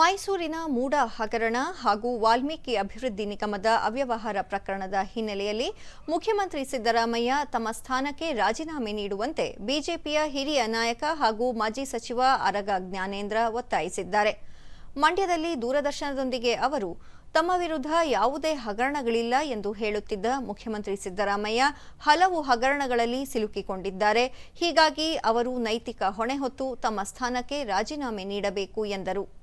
ಮೈಸೂರಿನ ಮೂಡ ಹಗರಣ ಹಾಗೂ ವಾಲ್ಮೀಕಿ ಅಭಿವೃದ್ಧಿ ನಿಗಮದ ಅವ್ಯವಹಾರ ಪ್ರಕರಣದ ಹಿನ್ನೆಲೆಯಲ್ಲಿ ಮುಖ್ಯಮಂತ್ರಿ ಸಿದ್ದರಾಮಯ್ಯ ತಮ್ಮ ಸ್ಥಾನಕ್ಕೆ ರಾಜೀನಾಮೆ ನೀಡುವಂತೆ ಬಿಜೆಪಿಯ ಹಿರಿಯ ನಾಯಕ ಹಾಗೂ ಮಾಜಿ ಸಚಿವ ಅರಗ ಜ್ಞಾನೇಂದ್ರ ಒತ್ತಾಯಿಸಿದ್ದಾರೆ. ಮಂಡ್ಯದಲ್ಲಿ ದೂರದರ್ಶನದೊಂದಿಗೆ ಅವರು, ತಮ್ಮ ವಿರುದ್ಧ ಯಾವುದೇ ಹಗರಣಗಳಿಲ್ಲ ಎಂದು ಹೇಳುತ್ತಿದ್ದ ಮುಖ್ಯಮಂತ್ರಿ ಸಿದ್ದರಾಮಯ್ಯ ಹಲವು ಹಗರಣಗಳಲ್ಲಿ ಸಿಲುಕಿಕೊಂಡಿದ್ದಾರೆ. ಹೀಗಾಗಿ ಅವರು ನೈತಿಕ ಹೊಣೆ ಹೊತ್ತು ತಮ್ಮ ಸ್ಥಾನಕ್ಕೆ ರಾಜೀನಾಮೆ ನೀಡಬೇಕು ಎಂದರು.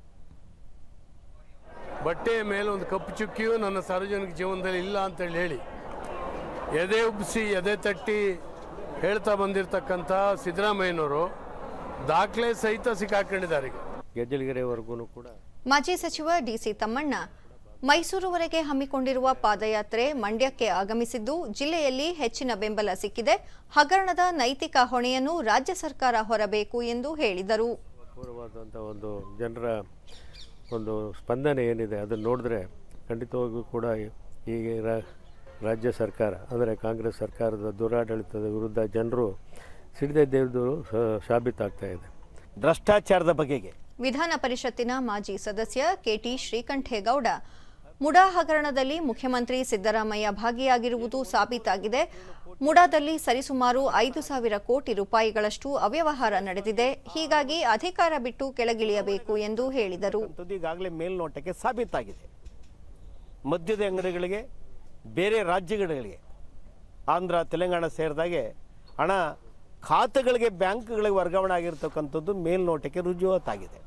ಬಟ್ಟೆಯ ಮೇಲೆ ಒಂದು ಕಪ್ಪು ಚುಕ್ಕಿಯೂ ನನ್ನ ಸಾರ್ವಜನಿಕ ಜೀವನದಲ್ಲಿ ಇಲ್ಲ ಅಂತೇಳಿ ಹೇಳಿ ಎದೆ ಉಬ್ಬಿಸಿ ಎದೆ ತಟ್ಟಿ ಹೇಳ್ತಾ ಬಂದಿರತಕ್ಕಂಥ ಸಿದ್ದರಾಮಯ್ಯನವರು ದಾಖಲೆ ಸಹಿತ ಸಿಕ್ಕಾಕೊಂಡಿದ್ದಾರೆ ಈಗ. ಗೆಜ್ಜಲಗೆರೆವರೆಗೂ ಕೂಡ. ಮಾಜಿ ಸಚಿವ ಡಿಸಿ ತಮ್ಮಣ್ಣ ಮೈಸೂರುವರೆಗೆ ಹಮ್ಮಿಕೊಂಡಿರುವ ಪಾದಯಾತ್ರೆ ಮಂಡ್ಯಕ್ಕೆ ಆಗಮಿಸಿದ್ದು ಜಿಲ್ಲೆಯಲ್ಲಿ ಹೆಚ್ಚಿನ ಬೆಂಬಲ ಸಿಕ್ಕಿದೆ. ಹಗರಣದ ನೈತಿಕ ಹೊಣೆಯನ್ನು ರಾಜ್ಯ ಸರ್ಕಾರ ಹೊರಬೇಕು ಎಂದು ಹೇಳಿದರು. ಒಂದು ಜನರ ಒಂದು ಸ್ಪಂದನೆ ಏನಿದೆ ಅದನ್ನು ನೋಡಿದ್ರೆ ಖಂಡಿತವಾಗೂ ಕೂಡ ಈಗ ರಾ- ರಾಜ್ಯ ಸರ್ಕಾರ ಅಂದರೆ ಕಾಂಗ್ರೆಸ್ ಸರ್ಕಾರದ ದುರಾಡಳಿತದ ವಿರುದ್ಧ ಜನರು ಸಿಡಿದೆದ್ದು ಸಾಬೀತಾಗ್ತಾ ಇದೆ. ಭ್ರಷ್ಟಾಚಾರದ ಬಗೆಗೆ. ವಿಧಾನ ಪರಿಷತ್ತಿನ ಮಾಜಿ ಸದಸ್ಯ ಕೆಟಿ ಶ್ರೀಕಂಠೇಗೌಡ ಮುಡಾ ಹಗರಣದಲ್ಲಿ ಮುಖ್ಯಮಂತ್ರಿ ಸಿದ್ದರಾಮಯ್ಯ ಭಾಗಿಯಾಗಿರುವುದು ಸಾಬೀತಾಗಿದೆ. ಮುಡಾದಲ್ಲಿ ಸರಿಸುಮಾರು ಐದು ಸಾವಿರ ಕೋಟಿ ರೂಪಾಯಿಗಳಷ್ಟು ಅವ್ಯವಹಾರ ನಡೆದಿದೆ. ಹೀಗಾಗಿ ಅಧಿಕಾರ ಬಿಟ್ಟು ಕೆಳಗಿಳಿಯಬೇಕು ಎಂದು ಹೇಳಿದರು. ಈಗಾಗಲೇ ಮೇಲ್ನೋಟಕ್ಕೆ ಸಾಬೀತಾಗಿದೆ. ಮದ್ಯದ ಅಂಗಡಿಗಳಿಗೆ, ಬೇರೆ ರಾಜ್ಯಗಳಿಗೆ, ಆಂಧ್ರ, ತೆಲಂಗಾಣ ಸೇರಿದಾಗೆ ಹಣ ಖಾತೆಗಳಿಗೆ, ಬ್ಯಾಂಕ್ಗಳಿಗೆ ವರ್ಗಾವಣೆ ಆಗಿರ್ತಕ್ಕಂಥದ್ದು ಮೇಲ್ನೋಟಕ್ಕೆ ರುಜುವಾತಾಗಿದೆ.